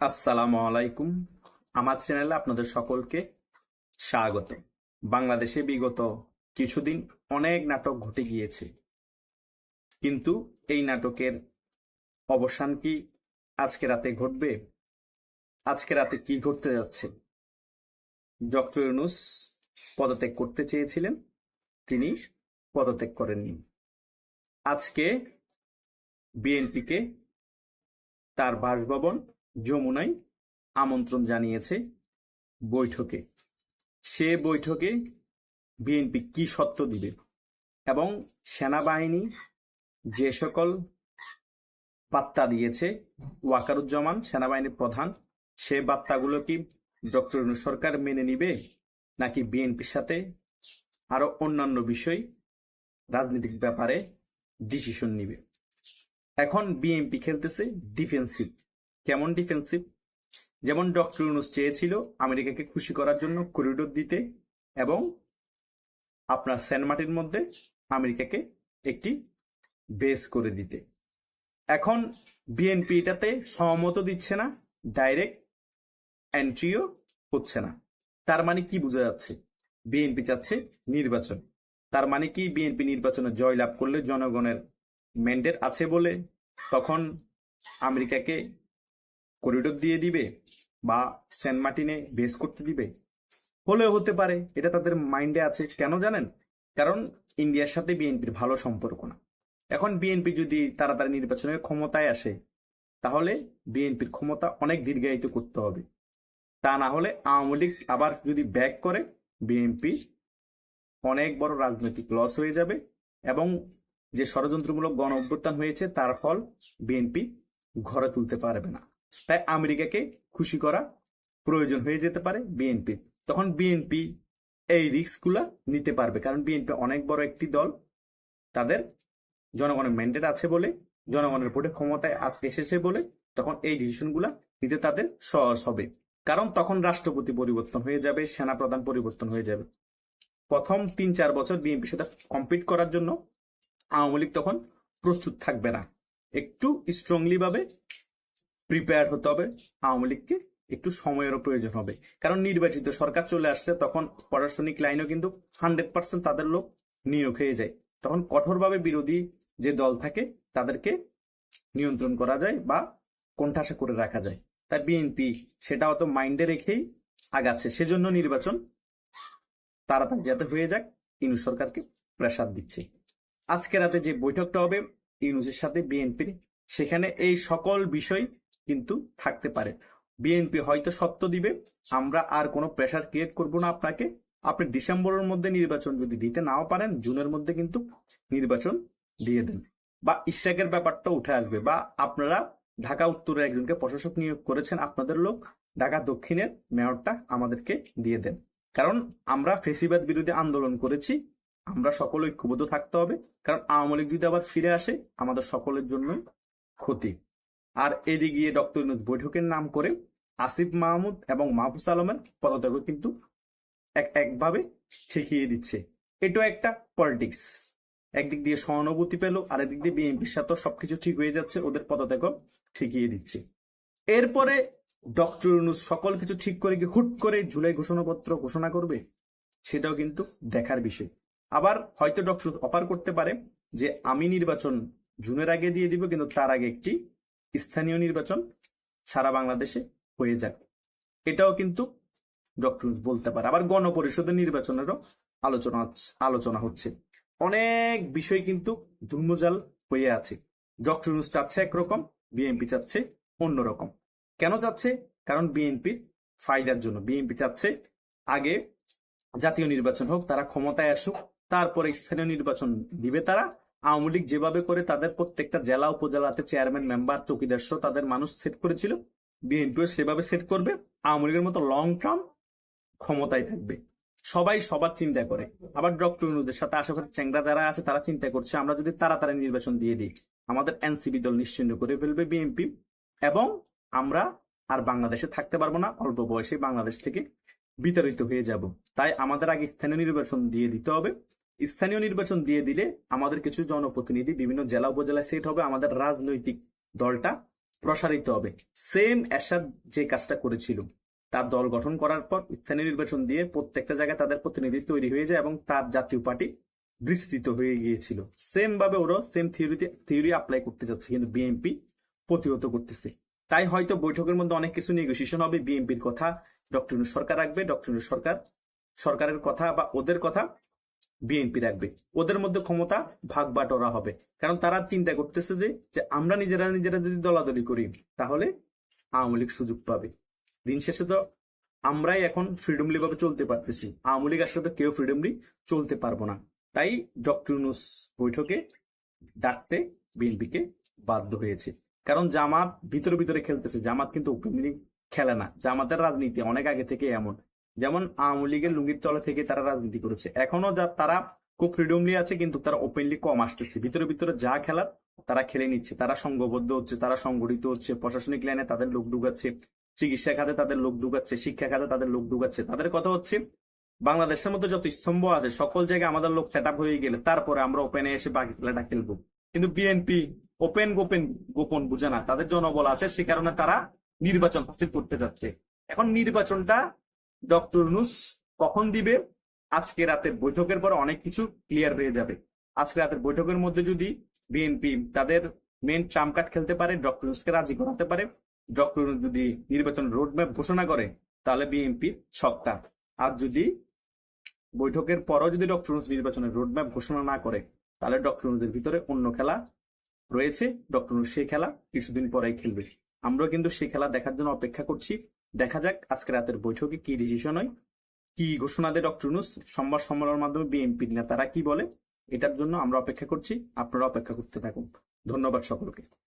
আসসালামু আলাইকুম। আমার চ্যানেলে আপনাদের সকলকে স্বাগত। বাংলাদেশে বিগত কিছুদিন অনেক নাটক ঘটে গিয়েছে। কিন্তু এই নাটকের অবসান কি আজকে রাতে ঘটবে? আজকে রাতে কি ঘটতে যাচ্ছে? ডক্টর ইউনুস পদত্যাগ করতে চেয়েছিলেন, তিনি পদত্যাগ করেননি। আজকে বিএনপিকে তার বাসভবন যমুনায় আমন্ত্রণ জানিয়েছে বৈঠকে। সে বৈঠকে বিএনপি কি সত্য দিবে এবং সেনাবাহিনী যে সকল বার্তা দিয়েছে, ওয়াকারুজ্জামান সেনাবাহিনীর প্রধান, সে বার্তাগুলো কি ডক্টর সরকার মেনে নিবে নাকি বিএনপির সাথে আরও অন্যান্য বিষয়, রাজনৈতিক ব্যাপারে ডিসিশন নিবে? এখন বিএনপি খেলতেছে ডিফেন্সিভ কেমন ডিফেন্সিভ যেমন ডক্টর ইউনুস চেয়েছিল আমেরিকাকে খুশি করার জন্য করিডোর দিতে এবং আপনার সেন্ট মধ্যে আমেরিকাকে একটি বেস করে দিতে। এখন বিএনপি এটাতে সহমত দিচ্ছে না ডাইরেক্ট এন্ট্রিও হচ্ছে না। তার মানে কি বোঝা যাচ্ছে? বিএনপি চাচ্ছে নির্বাচন। তার মানে কি বিএনপি নির্বাচনে জয়লাভ করলে জনগণের ম্যান্ডেট আছে বলে তখন আমেরিকাকে করিডোর দিয়ে দিবে বা সেন্ট মার্টিনে বেস করতে দিবে? হলেও হতে পারে, এটা তাদের মাইন্ডে আছে। কেন জানেন? কারণ ইন্ডিয়ার সাথে বিএনপির ভালো সম্পর্ক না। এখন বিএনপি যদি তাড়াতাড়ি নির্বাচনের ক্ষমতায় আসে, তাহলে বিএনপির ক্ষমতা অনেক দীর্ঘায়িত করতে হবে। তা না হলে আওয়ামী লীগ আবার যদি ব্যাক করে বিএনপি অনেক বড় রাজনৈতিক লস হয়ে যাবে এবং যে ষড়যন্ত্রমূলক গণ অভ্যুত্থান হয়েছে, তার ফল বিএনপি ঘরে তুলতে পারবে না। তাই আমেরিকাকে খুশি করা প্রয়োজন হয়ে যেতে পারে বিএনপি তখন বিএনপি এই রিস্কগুলা নিতে পারবে, কারণ বিএনপি অনেক বড় একটি দল। তাদের জনগণের ম্যান্ডেট আছে বলে, জনগণের ভোটে ক্ষমতায় আজ এসেছে বলে তখন এই ডিসিশনগুলা নিতে তাদের সহজ হবে। কারণ তখন রাষ্ট্রপতি পরিবর্তন হয়ে যাবে, সেনাপ্রধান পরিবর্তন হয়ে যাবে। প্রথম তিন চার বছর বিএনপির সাথে কম্পিট করার জন্য আওয়ামী লীগ তখন প্রস্তুত থাকবে না। একটু স্ট্রংলি ভাবে প্রিপেয়ার হতে হবে। আওয়ামী লীগকে একটু সময়েরও প্রয়োজন হবে। কারণ নির্বাচিত সরকার চলে আসলে তখন প্রশাসনিক লাইনও কিন্তু হান্ড্রেড পার্সেন্ট তাদের লোক নিয়োগ হয়ে যায়। তখন কঠোরভাবে বিরোধী যে দল থাকে, তাদেরকে নিয়ন্ত্রণ করা যায় বা কোণঠাসা করে রাখা যায়। তাই বিএনপি সেটা অত মাইন্ডে রেখেই আগাচ্ছে। সেজন্য নির্বাচন তাড়াতাড়ি যাতে হয়ে যাক, ইনু সরকারকে প্রেসার দিচ্ছে। আজকে রাতে যে বৈঠকটা হবে ইউনুসের সাথে বিএনপির সেখানে এই সকল বিষয় কিন্তু থাকতে পারে। বিএনপি হয়তো সত্য দিবে, আমরা আর কোনো প্রেশার ক্রিয়েট করব না আপনাকে। আপনি ডিসেম্বরের মধ্যে নির্বাচন যদি দিতে নাও পারেন, জুনের মধ্যে কিন্তু নির্বাচন দিয়ে দেন। বা ইশাকের ব্যাপারটা উঠে আসবে, বা আপনারা ঢাকা উত্তরে একজনকে প্রশাসক নিয়োগ করেছেন, আপনাদের লোক ঢাকা দক্ষিণের মেয়রটা আমাদেরকে দিয়ে দেন। কারণ আমরা ফেসিবাদ বিরোধী আন্দোলন করেছি, আমরা সকলে ঐক্যবদ্ধ থাকতে হবে। কারণ আওয়ামী লীগ যদি আবার ফিরে আসে, আমাদের সকলের জন্য ক্ষতি। আর এদিকে গিয়ে ডক্টর ইউনুস বৈঠকের নাম করে আসিফ মাহমুদ এবং মাহফুজ আলমের পদত্যাগ কিন্তু এক একভাবে ঠেকিয়ে দিচ্ছে। এটাও একটা পলিটিক্স একদিক দিয়ে সহানুভূতি পেল আর একদিক দিয়ে বিএনপির সাথে সবকিছু ঠিক হয়ে যাচ্ছে, ওদের পদত্যাগ ঠেকিয়ে দিচ্ছে। এরপরে ডক্টর ইউনুস সকল কিছু ঠিক করে গিয়ে হুট করে জুলাই ঘোষণাপত্র ঘোষণা করবে, সেটাও কিন্তু দেখার বিষয়। আবার হয়তো ডক্টর অফার করতে পারে যে, আমি নির্বাচন জুনের আগে দিয়ে দিব, কিন্তু তার আগে একটি স্থানীয় নির্বাচন সারা বাংলাদেশে হয়ে যাক। এটাও কিন্তু ডক্টর বলতে পারে। আবার গণপরিষদের নির্বাচনেরও আলোচনা আলোচনা হচ্ছে। অনেক বিষয় কিন্তু ধূম্রজাল হয়ে আছে। ডক্টর চাচ্ছে একরকম, বিএনপি চাচ্ছে অন্যরকম। কেন চাচ্ছে? কারণ বিএনপির ফায়দার জন্য। বিএনপি চাচ্ছে আগে জাতীয় নির্বাচন হোক, তারা ক্ষমতায় আসুক, তারপরে স্থানীয় নির্বাচন দিবে তারা আওয়ামী লীগ যেভাবে করে তাদের প্রত্যেকটা জেলা উপজেলাতে চেয়ারম্যান মেম্বার চৌকিদার সহ তাদের মানুষ সেট করেছিল, বিএনপিও সেভাবে সেট করবে, আওয়ামী লীগের মতো লং টার্ম ক্ষমতায় থাকবে। সবাই সবার চিন্তা করে। আবার ডক্টর ইউনুদের সাথে আশেপাশে চেংরা যারা আছে তারা চিন্তা করছে, আমরা যদি তাড়াতাড়ি নির্বাচন দিয়ে দিই, আমাদের এনসিপি দল নিশ্চিন্ন করে ফেলবে বিএনপি এবং আমরা আর বাংলাদেশে থাকতে পারব না, অল্প বয়সে বাংলাদেশ থেকে বিতাড়িত হয়ে যাব। তাই আমাদের আগে স্থানীয় নির্বাচন দিয়ে দিতে হবে। স্থানীয় নির্বাচন দিয়ে দিলে আমাদের কিছু জনপ্রতিনিধি বিভিন্ন জেলা উপজেলায় সেট হবে, আমাদের রাজনৈতিক দলটা প্রসারিত হবে। সেম এরশাদ যে কাজটা করেছিল, তার দল গঠন করার পর স্থানীয় নির্বাচন দিয়ে প্রত্যেকটা জায়গায় তাদের প্রতিনিধি তৈরি হয়ে যায় এবং তার জাতীয় পার্টি বিস্তৃত হয়ে গিয়েছিল। সেম ভাবে ওরাও সেম থিওরিতে থিওরি অ্যাপ্লাই করতে যাচ্ছে, কিন্তু বিএনপি প্রতিহত করতেছে। তাই হয়তো বৈঠকের মধ্যে অনেক কিছু নেগোসিয়েশন হবে বিএনপির কথা ডক্টর সরকার রাখবে ডক্টর সরকার, সরকারের কথা বা ওদের কথা বিএনপি রাখবে। ওদের মধ্যে ক্ষমতা ভাগ বাটোয়ারা হবে। কারণ তারা চিন্তা করতেছে যে যে আমরা নিজেরা নিজেরা যদি দলাদলি করি, তাহলে আওয়ামী লীগ সুযোগ পাবে। দিন শেষে তো আমরাই এখন ফ্রিডমলি ভাবে চলতে পারতেছি। আওয়ামী লীগ আসলে তো কেউ ফ্রিডমলি চলতে পারব না। তাই ডক্টর ইউনূস বৈঠকে ডাকতে বিএনপিকে বাধ্য হয়েছে। কারণ জামাত ভিতরে ভিতরে খেলতেছে। জামাত কিন্তু খেলে না। জামাতের রাজনীতি অনেক আগে থেকে এমন। যেমন আওয়ামী লীগের লুঙ্গির তলা থেকে তারা রাজনীতি করেছে। এখনও যা তারা খুব ফ্রিডমলি আছে, কিন্তু তারা ওপেনলি কম আসতেছে। ভিতরে ভিতরে যা খেলার, তারা খেলে নিচ্ছে। তারা সংঘবদ্ধ হচ্ছে, তারা সংগঠিত হচ্ছে। প্রশাসনিক লাইনে তাদের লোক ঢুকাচ্ছে, চিকিৎসা খাতে তাদের লোক ঢুকাচ্ছে, শিক্ষা খাতে তাদের লোক ঢুকাচ্ছে। তাদের কথা হচ্ছে, বাংলাদেশের মধ্যে যত স্তম্ভ আছে, সকল জায়গায় আমাদের লোক সেট হয়ে গেলে তারপরে আমরা ওপেনে এসে বাকি খেলাটা খেলব। কিন্তু বিএনপি ওপেন গোপেন, গোপন বুঝে না। তাদের জনবল আছে, সে কারণে তারা নির্বাচন হাসিল করতে যাচ্ছে। এখন নির্বাচনটা ডক্টর নুস কখন দিবে? আজকে রাতের বৈঠকের পর অনেক কিছু ক্লিয়ার হয়ে যাবে। আজকে রাতের বৈঠকের মধ্যে যদি বিএনপি তাদের মেন ট্রাম্প কার্ড খেলতে পারে, ডক্টর নুসকে রাজি করাতে পারে, ডক্টর নুস যদি নির্বাচন রোডম্যাপ ঘোষণা করে, তাহলে বিএনপি ছক্কা। আর যদি বৈঠকের পরও যদি ডক্টর নুস নির্বাচনের রোডম্যাপ ঘোষণা না করে, তাহলে ডক্টর নুসের ভিতরে অন্য খেলা রয়েছে। ডক্টর নুস সেই খেলা কিছুদিন পরেই খেলবে। আমরা কিন্তু সেই খেলা দেখার জন্য অপেক্ষা করছি। দেখা যাক আজকে রাতের বৈঠকে কি ডিসিশন হয়। কি ঘোষণা দেয় ডক্টর ইউনুস? সংবাদ সম্মেলনের মাধ্যমে বিএনপি নেতারা কি বলে? এটার জন্য আমরা অপেক্ষা করছি। আপনারা অপেক্ষা করতে থাকুন। ধন্যবাদ সকলকে।